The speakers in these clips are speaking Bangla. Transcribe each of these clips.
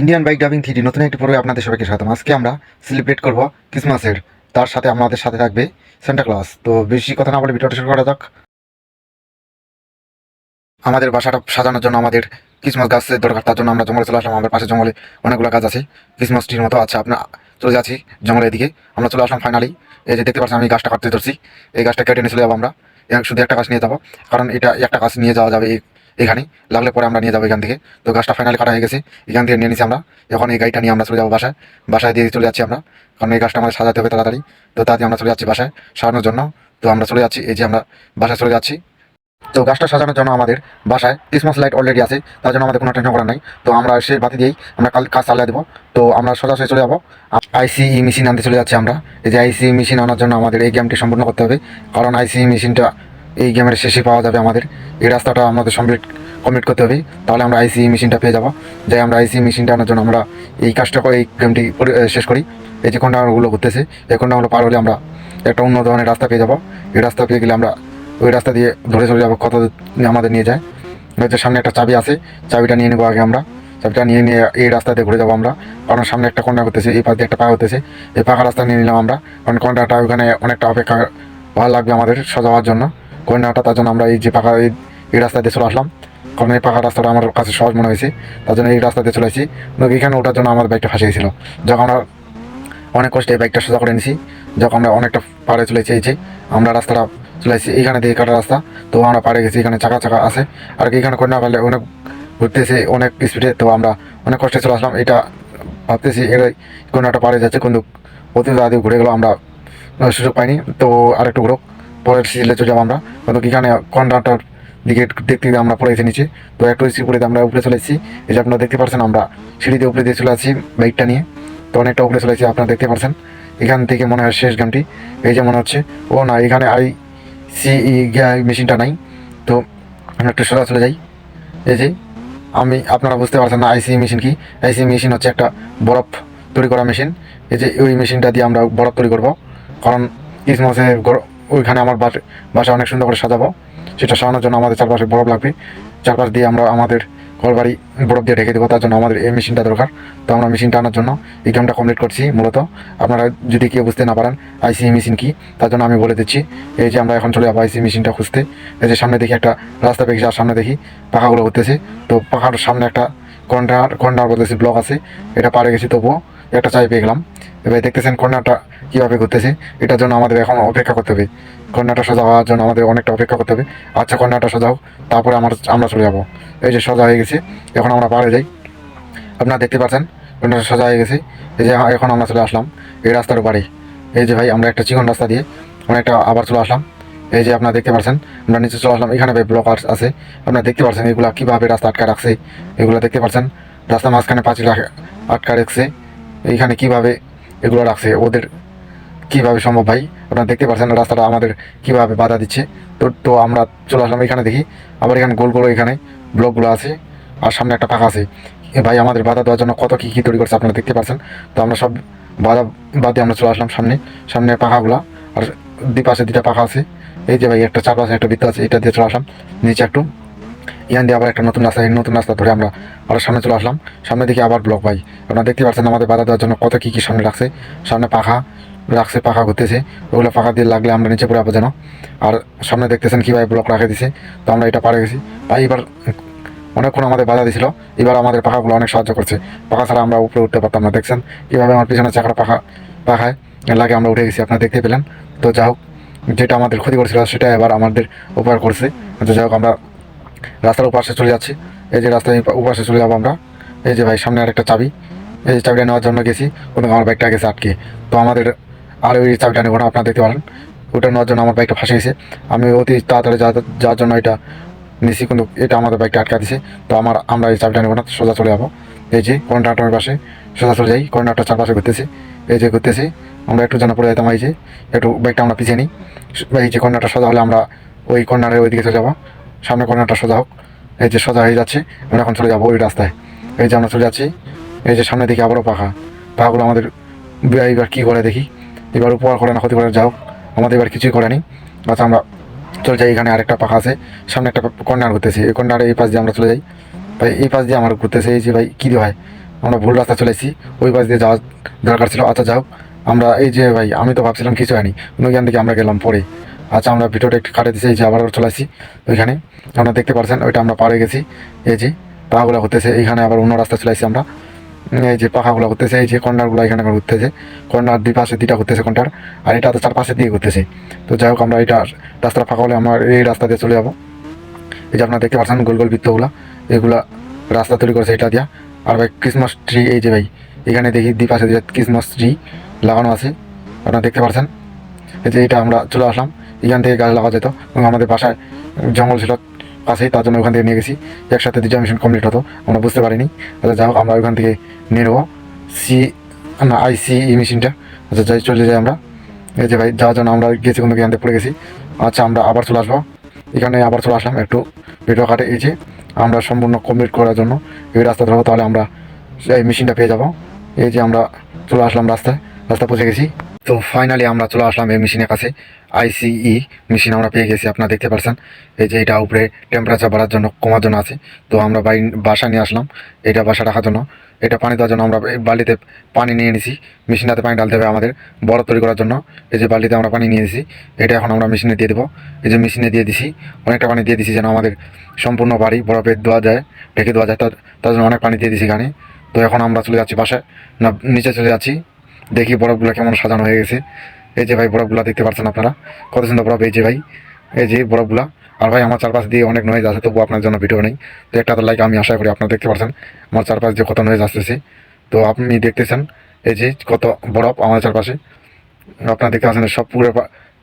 ইন্ডিয়ান বাইক ডাবিং থ্রি নতুন একটি পর্বে আপনাদের সবাইকে স্বাগতম। আজকে আমরা সেলিব্রেট করব ক্রিসমাসের তার সাথে আমাদের সাথে থাকবে সেন্টা ক্লস তো বেশি কথা না বলে ভিডিওটা শুরু করা যাক। আমাদের বাসাটা সাজানোর জন্য আমাদের ক্রিসমাস গাছের দরকার, তার জন্য আমরা জঙ্গলে চলে আসলাম। আমাদের পাশে জঙ্গলে অনেকগুলো গাছ আছে। ক্রিসমাস ট্রির মতো আছে। আপনার চলে যাচ্ছি জঙ্গলের দিকে। আমরা চলে আসলাম ফাইনালি এই যে দেখতে পাচ্ছেন, আমি গাছটা কাটতে ধরছি। এই গাছটা কেটে নিয়ে চলে যাব আমরা। শুধু একটা গাছ নিয়ে যাব। কারণ এটা একটা গাছ নিয়ে যাওয়া যাবে। এই- এখানে লাগলে পরে আমরা নিয়ে যাব এখান থেকে। তো গাছটা ফাইনালি কাটা হয়ে গেছে। এখান থেকে নিয়ে নিছি আমরা। এখন এই গাড়িটা নিয়ে আমরা চলে যাব বাসায়। বাসায় দিয়ে চলে যাচ্ছি আমরা। কারণ এই গাছটা আমাদের সাজাতে হবে তাড়াতাড়ি। তো তাড়াতাড়ি আমরা চলে যাচ্ছি বাসায় সাজানোর জন্য। তো আমরা চলে যাচ্ছি। এই যে আমরা বাসায় চলে যাচ্ছি। তো গাছটা সাজানোর জন্য আমাদের বাসায় ক্রিসমাস লাইট অলরেডি আছে। তার জন্য আমাদের কোনো টেনশন করার নাই। তো আমরা সেই বাতি দিয়েই আমরা কাল কাজ চালিয়ে দেবো। তো আমরা সোজাসুজি চলে যাব। আইসিই মেশিন আনতে চলে যাচ্ছি আমরা। এই যে আইসিই মেশিন আনার জন্য আমাদের এই গেমটি সম্পূর্ণ করতে হবে। কারণ আইসিই মেশিনটা এই গেমের শেষে পাওয়া যাবে আমাদের। এই রাস্তাটা আমাদের কমপ্লিট কমপ্লিট করতে হবে। তাহলে আমরা আইসিই মেশিনটা পেয়ে যাব। যাই আমরা আইসিই মেশিনটা আনার জন্য আমরা এই কাজটা করে এই গেমটি শেষ করি। এই যে কোনটাগুলো ঘুরতেছে, এই কোনটাগুলো পার হলে আমরা একটা অন্য ধরনের রাস্তা পেয়ে যাব। এই রাস্তা পেয়ে গেলে আমরা ওই রাস্তা দিয়ে ধরে চলে যাব, কত আমাদের নিয়ে যায়। যে সামনে একটা চাবি আছে, চাবিটা নিয়ে নেব আগে আমরা। চাবিটা নিয়ে নিয়ে এই রাস্তা দিয়ে ঘুরে যাব আমরা। কারণ সামনে একটা কন্যা করতেছে এই পাশ দিয়ে একটা পাকা হতেছে এই পাকা রাস্তা নিয়ে নিলাম আমরা। কারণ কন্যাটা ওখানে অনেকটা অপেক্ষা ভালো লাগবে আমাদের সাজাবার জন্য। কন্যাটা তার জন্য আমরা এই যে পাকা এই এই রাস্তা দিয়ে চলে আসলাম। কারণ এই পাকা রাস্তাটা আমার কাছে সহজ মনে হয়েছে। তার জন্য এই রাস্তা দিয়ে চলে আসছি। কিন্তু এখানে ওঠার জন্য আমার বাইকটা ফাঁসে গেছিল যখন আমরা অনেক কষ্টে এই বাইকটা সোজা করে নিছি, যখন আমরা অনেকটা পাড়ে চলে চেয়েছি আমরা রাস্তাটা চলে এসেছি এখানে দিয়ে কাটা রাস্তা। তো আমরা পাড়ে গেছি, এখানে চাকা চাকা আছে। আর এখানে কন্যা পারলে অনেক ঘুরতেছে, অনেক স্পিডে তো আমরা অনেক কষ্টে চলে আসলাম। এটা ভাবতেছি এর কন্যাটা পাড়ে যাচ্ছে, কিন্তু অতি তাড়াতাড়ি ঘুরে গেলো আমরা সুযোগ পাইনি। তো আরেকটু ঘুরো পরের সিজলে চলে যাব আমরা। কিন্তু এখানে কন্ডাক্টর দিকে দেখতে আমরা পড়ে এসে নিচে তো একটু স্পিড করে আমরা উপরে চলে এসেছি। এই যে আপনারা দেখতে পাচ্ছেন আমরা সিঁড়িতে উপরে দিয়ে চলে আসছি বাইকটা নিয়ে। তো অনেকটা উপরে চলে এসেছি, আপনারা দেখতে পাচ্ছেন এখান থেকে মনে হয় শেষ গানটি। এই যে মনে হচ্ছে, ও না, এখানে আই সিই মেশিনটা নাই। তো আমরা একটু সোজা চলে যাই। এই যে, আমি, আপনারা বুঝতে পারছেন না আইসি মেশিন কি। আইসি মেশিন হচ্ছে একটা বরফ তৈরি করা মেশিন। এই যে, ওই মেশিনটা দিয়ে আমরা বরফ তৈরি করব। কারণ ক্রিসমাসে ওইখানে আমার বাস- অনেক সুন্দর করে সাজাবো। সেটা সাজানোর জন্য আমাদের চারপাশে বরফ লাগবে। চারপাশ দিয়ে আমরা আমাদের ঘর বাড়ি বরফ দিয়ে ঢেকে দেবো, তার জন্য আমাদের এই মেশিনটা দরকার। তো আমরা মেশিনটা আনার জন্য এই গেমটা কমপ্লিট করছি মূলত। আপনারা যদি কেউ বুঝতে না পারেন আইসি মেশিন কি, তার জন্য আমি বলে দিচ্ছি। এই যে আমরা এখন চলে যাব আইসি মেশিনটা খুঁজতে। এই যে সামনে দেখি একটা রাস্তা পেয়েছি আর সামনে দেখি পাখাগুলো হতেছে তো পাখার সামনে একটা কর্নার কর্নার বলতেছি ব্লক আছে। এটা পারে গেছি তবুও। একটা চাই পেয়ে গেলাম। এবার দেখতেছেন কর্নারটা কীভাবে ঘুরতেছে, এটার জন্য আমাদের এখন অপেক্ষা করতে হবে। কর্নারটা সোজা হওয়ার জন্য আমাদের অনেকটা অপেক্ষা করতে হবে। আচ্ছা কর্নারটা সোজা হোক, তারপরে আমার আমরা চলে যাব। এই যে সোজা হয়ে গেছে, এখন আমরা পারে যাই। আপনারা দেখতে পাচ্ছেন কর্নারটা সোজা হয়ে গেছে। এই যে এখন আমরা চলে আসলাম, এই রাস্তার বাড়ি এই যে ভাই, আমরা একটা চিকন রাস্তা দিয়ে অনেকটা আবার চলে আসলাম। এই যে আপনারা দেখতে পাচ্ছেন, আমরা নিচে চলে আসলাম। এখানে ভাই ব্লক আছে। আপনারা দেখতে পাচ্ছেন এগুলা কীভাবে রাস্তা আটকা রাখছে। এগুলো দেখতে পাচ্ছেন রাস্তা মাঝখানে পাঁচিল আটকা রাখছে। এইখানে কীভাবে এগুলো রাখছে, ওদের কীভাবে সম্ভব ভাই? আপনারা দেখতে পাচ্ছেন রাস্তাটা আমাদের কীভাবে বাধা দিচ্ছে। তো তো আমরা চলে আসলাম এখানে দেখি, আবার এখানে গোল গোল এখানে ব্লকগুলো আছে, আর সামনে একটা ফাঁকা আছে। ভাই, আমাদের বাধা দেওয়ার জন্য কত কী কী তৈরি করছে আপনারা দেখতে পাচ্ছেন? তো আমরা সব বাধা বাদ আমরা চলে আসলাম সামনে সামনে পাখাগুলা, আর দুই পাশে দুইটা পাখা আছে। এই যে ভাই, একটা চারপাশে একটা বৃত্ত আছে, এটা দিয়ে চলে আসলাম, নিচে একটু এখান দিয়ে আবার একটা নতুন রাস্তা নতুন রাস্তা ধরে আমরা আরও সামনে চলে আসলাম। সামনে দিকে আবার ব্লক ভাই। আপনারা দেখতে পাচ্ছেন আমাদের বাধা দেওয়ার জন্য কত কী কী সামনে রাখছে সামনে পাখা রাখছে পাখা ঘুরতেছে। ওগুলো পাখা দিয়ে লাগলে আমরা নিচে পড়ে যাব যেন। আর সামনে দেখতেছেন কীভাবে ব্লক রাখে দিছে। তো আমরা এটা পারে গেছি। ভাই, এবার অনেকক্ষণ আমাদের বাধা দিছিল। এবার আমাদের পাখাগুলো অনেক সাহায্য করছে। পাখা ছাড়া আমরা উপরে উঠতে পারতাম না, দেখছেন? কীভাবে আমার পিছনে চাকাটা পাখা পাখায় লাগে আমরা উঠে গেছি, আপনারা দেখতে পেলেন। তো যা হোক, যেটা আমাদের ক্ষতি করছিল সেটা এবার আমাদের উপকার করছে। তো যাই হোক, আমরা রাস্তার উপাশে চলে যাচ্ছি। এই যে রাস্তার এই উপাশে চলে যাব আমরা। এই যে ভাই, সামনে আরেকটা চাবি। এই যে চাবিটা নেওয়ার জন্য গেছি। কিন্তু আমার বাইকটা গেছে আটকে। তো আমাদের আর ওই চাবিটা নেব না, আপনারা দেখতে পারেন। ওটা নেওয়ার জন্য আমার বাইকটা ফাঁসে গেছে। আমি অতি তাড়াতাড়ি যাওয়ার জন্য এটা নিছি, কিন্তু এটা আমাদের বাইকটা আটকা দিছে। তো আমার, আমরা এই চাবিটা নেব না, সোজা চলে যাব। এই যে কর্নাটার পাশে, সোজা চলে যাই। কর্নারটা চারপাশে ঘুরতেছি। এই যে ঘুরতেছি, আমরা একটু যেন পড়ে যেতাম, এই যে। একটু বাইকটা আমরা পিছিয়ে নিই। এই যে কর্নারটা সোজা হলে আমরা ওই কর্নারের ওইদিকে চলে যাব। সামনে কর্নারটা সোজা হোক। এই যে সোজা হয়ে যাচ্ছে, আমরা এখন চলে যাব ওই রাস্তায়। এই যে আমরা চলে যাচ্ছি, এই যে সামনে দিকে আবারও পাখা। পাখাগুলো আমাদের এবার কী করে দেখি? এবার উপহার করে না ক্ষতি করে যাও আমাদের এবার কিছুই করেনি আচ্ছা আমরা চলে যাই, এখানে আরেকটা পাখা আছে। সামনে একটা কর্নার ঘুরতেছি। এই কর্নারে এই পাশ দিয়ে আমরা চলে যাই। ভাই, এই পাশ দিয়ে আমার ঘুরতেছে, এই যে ভাই, কী হয় আমরা ভুল রাস্তা চলেছি ওই পাশ দিয়ে যাওয়ার দরকার ছিল। আচ্ছা যাও আমরা এই যে ভাই, আমি তো ভাবছিলাম কিছু হয়নি। কিন্তু ওইখান থেকে আমরা গেলাম পরে। আচ্ছা আমরা ভিডিওটা একটু কাটে দিয়েছি এই যে আবার চলে আসছি ওইখানে। আপনারা দেখতে পাচ্ছেন ওইটা আমরা পাড়ে গেছি, এই যে পাগুলো হতেছে এইখানে আবার অন্য রাস্তা চলে আসছি আমরা। এই যে পাখাগুলো ঘুরতেছে, এই যে কর্নারগুলো এখানে ঘুরতেছে কর্নার দুই পাশে দুইটা ঘুরতেছে কর্নার আর এটা তো চার পাশে দিয়ে ঘুরতেছে। তো যাই হোক, আমরা এটা রাস্তাটা ফাঁকা হলে আমরা এই রাস্তা দিয়ে চলে যাব। এই যে আপনারা দেখতে পাচ্ছেন গোল গোল বৃত্তগুলা, এগুলা রাস্তা তৈরি করেছে এটা দিয়া। আর ভাই ক্রিসমাস ট্রি এই যে ভাই, এখানে দেখি দুই পাশে ক্রিসমাস ট্রি লাগানো আছে, আপনারা দেখতে পাচ্ছেন এই যে এটা আমরা চলে আসলাম। এখান থেকে গাছ লাগা যেত এবং আমাদের বাসায় জঙ্গল ছিল কাছেই, তার জন্য ওখান থেকে নিয়ে গেছি। একসাথে দুটা মিশন কমপ্লিট হতো, আমরা বুঝতে পারিনি। আচ্ছা যাই হোক, আমরা ওইখান থেকে নিয়ে নেব। সি না আইসি এই মেশিনটা আচ্ছা যাই, চলে যাই আমরা। এই যে ভাই, যাওয়ার জন্য আমরা গেছি কোনো থেকে পড়ে গেছি। আচ্ছা আমরা আবার চলে আসব। এখানে আবার চলে আসলাম একটু ভিডিও কাটে, এই যে আমরা সম্পূর্ণ কমপ্লিট করার জন্য এই রাস্তা ধরবো, তাহলে আমরা এই মেশিনটা পেয়ে যাব। এই যে আমরা চলে আসলাম রাস্তায় রাস্তা পৌঁছে গেছি। তো ফাইনালি আমরা চলে আসলাম এই মেশিনের কাছে। আইসিই মেশিন আমরা পেয়ে গেছি, আপনারা দেখতে পাচ্ছেন এই যে এটা উপরে টেম্পারেচার বাড়ার জন্য কমার জন্য আছে। তো আমরা বাই বাসা নিয়ে আসলাম। এটা বাসা রাখার জন্য। এটা পানি দেওয়ার জন্য আমরা বালিতে পানি নিয়ে নিছি মেশিনটাতে পানি ঢালতে হবে আমাদের। বরফ তৈরি করার জন্য। এই যে বালিতে আমরা পানি নিয়ে নিছি এটা এখন আমরা মেশিনে দিয়ে দেবো। এই যে মেশিনে দিয়ে দিছি। অনেকটা পানি দিয়ে দিছি যেন আমাদের সম্পূর্ণ বাড়ি বরফে দেওয়া যায়, ঢেকে দেওয়া যায়। তার তার জন্য অনেক পানি দিয়ে দিছি এখানে। তো এখন আমরা চলে যাচ্ছি বাসায়। না, নিচে চলে যাচ্ছি। দেখি বরফগুলো কেমন সাজানো হয়ে গেছে। এই যে ভাই বরফগুলো দেখতে পাচ্ছেন আপনারা। কত সুন্দর বরফ এই যে ভাই। এই যে বরফগুলা আর ভাই আমার চারপাশ দিয়ে অনেক নয়েজ আছে তবু আপনার জন্য ভিডিও নেই। তো একটা তো লাইক আমি আশা করি আপনারা দেখতে পাচ্ছেন আমার চারপাশ দিয়ে কত নয়েজ আসতেছে। তো আপনি দেখতেছেন এই যে কত বরফ আমার চারপাশে। আপনারা দেখতে পাচ্ছেন সব পুরো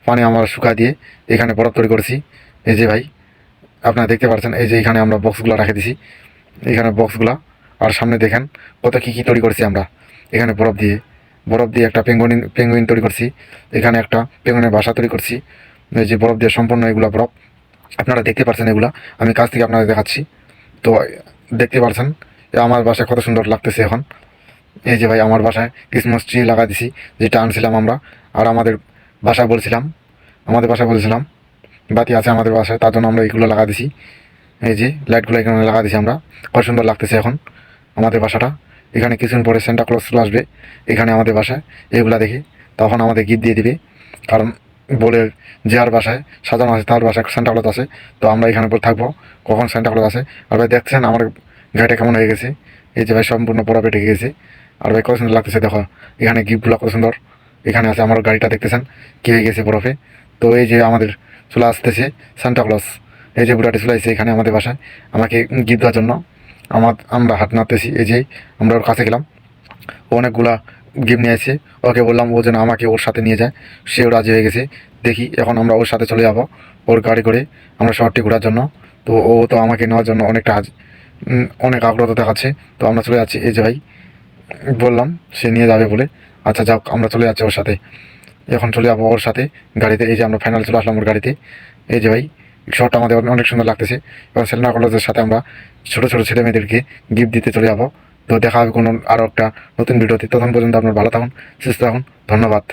পানি আমরা শুকা দিয়ে এখানে বরফ তৈরি করেছি। এই যে ভাই, আপনারা দেখতে পাচ্ছেন এই যে এখানে আমরা বক্সগুলো রেখে দিছি। এখানে বক্সগুলা আর সামনে দেখেন কত কী কী তৈরি করেছি আমরা। এখানে বরফ দিয়ে। বরফ দিয়ে একটা পেঙ্গুইন পেঙ্গুইন তৈরি করছি। এখানে একটা পেঙ্গুইনের বাসা তৈরি করছি। এই যে বরফ দিয়ে সম্পূর্ণ এগুলো বরফ। আপনারা দেখতে পাচ্ছেন এগুলো। আমি কাছ থেকে আপনাদের দেখাচ্ছি। তো, দেখতে পাচ্ছেন আমার বাসায় কত সুন্দর লাগতেছে এখন। এই যে ভাই, আমার বাসায় ক্রিসমাস ট্রি লাগা দিছি, যেটা আনছিলাম আমরা। আর আমাদের বাসায় বলছিলাম। আমাদের বাসায় বলছিলাম। বাতি আছে আমাদের বাসায়, তার জন্য আমরা এইগুলো লাগা দিছি। এই যে লাইটগুলো এখানে লাগা দিছি আমরা। কত সুন্দর লাগতেছে এখন আমাদের বাসাটা। এখানে কিছুদিন পরে ক্লজ চলে আসবে, এখানে আমাদের বাসায়, এগুলা দেখে তখন আমাদের গিফট দিয়ে দিবে। কারণ বলে যার বাসায়, সাজানো আছে, তার বাসায় ক্লজ আছে, তো আমরা এখানে পরে থাকব। কখন ক্লজ আছে আর ভাই দেখছেন আমার গাড়িটা কেমন হয়ে গেছে? এই যে ভাই সম্পূর্ণ বরফে ঢেকে গেছে। আর ভাই কত সুন্দর লাগতেছে, দেখো। এখানে গিফটগুলো কত সুন্দর। এখানে আছে আমার গাড়িটা, দেখতেছেন? কী হয়ে গেছে বরফে তো এই যে আমাদের চলে আসতেছে ক্লজ এই যে বুড়াটি চলে এখানে আমাদের বাসায়। আমাকে গিফট দেওয়ার জন্য। আমার, আমরা হাত নাড়তেছি এই যে আমরা ওর কাছে গেলাম। অনেকগুলা গিফট নিয়ে এসেছে। ওকে বললাম, ও যেন আমাকে ওর সাথে নিয়ে যায়। সেও রাজি হয়ে গেছে। দেখি এখন আমরা ওর সাথে চলে যাব, ওর গাড়ি করে আমরা শহরটি ঘোরার জন্য। তো ও তো আমাকে নেওয়ার জন্য অনেকটা আজ- অনেক আগ্রহ দেখাচ্ছে। তো আমরা চলে যাচ্ছি। এই যে ভাই, বললাম, সে নিয়ে যাবে বলে। আচ্ছা যাক আমরা চলে যাচ্ছি ওর সাথে। এখন চলে যাব ওর সাথে গাড়িতে। এই যে আমরা ফাইনাল চলে আসলাম ওর গাড়িতে। এই যে ভাই শহরটা আমাদের অনেক সুন্দর লাগতেছে। এবার সেলনা কলেজের সাথে আমরা ছোটো ছোটো ছেলে মেয়েদেরকে গিফট দিতে চলে যাব। তো দেখা হবে কোনো আরও একটা নতুন ভিডিওতে। তখন পর্যন্ত আপনার ভালো থাকুন, সুস্থ থাকুন। ধন্যবাদ।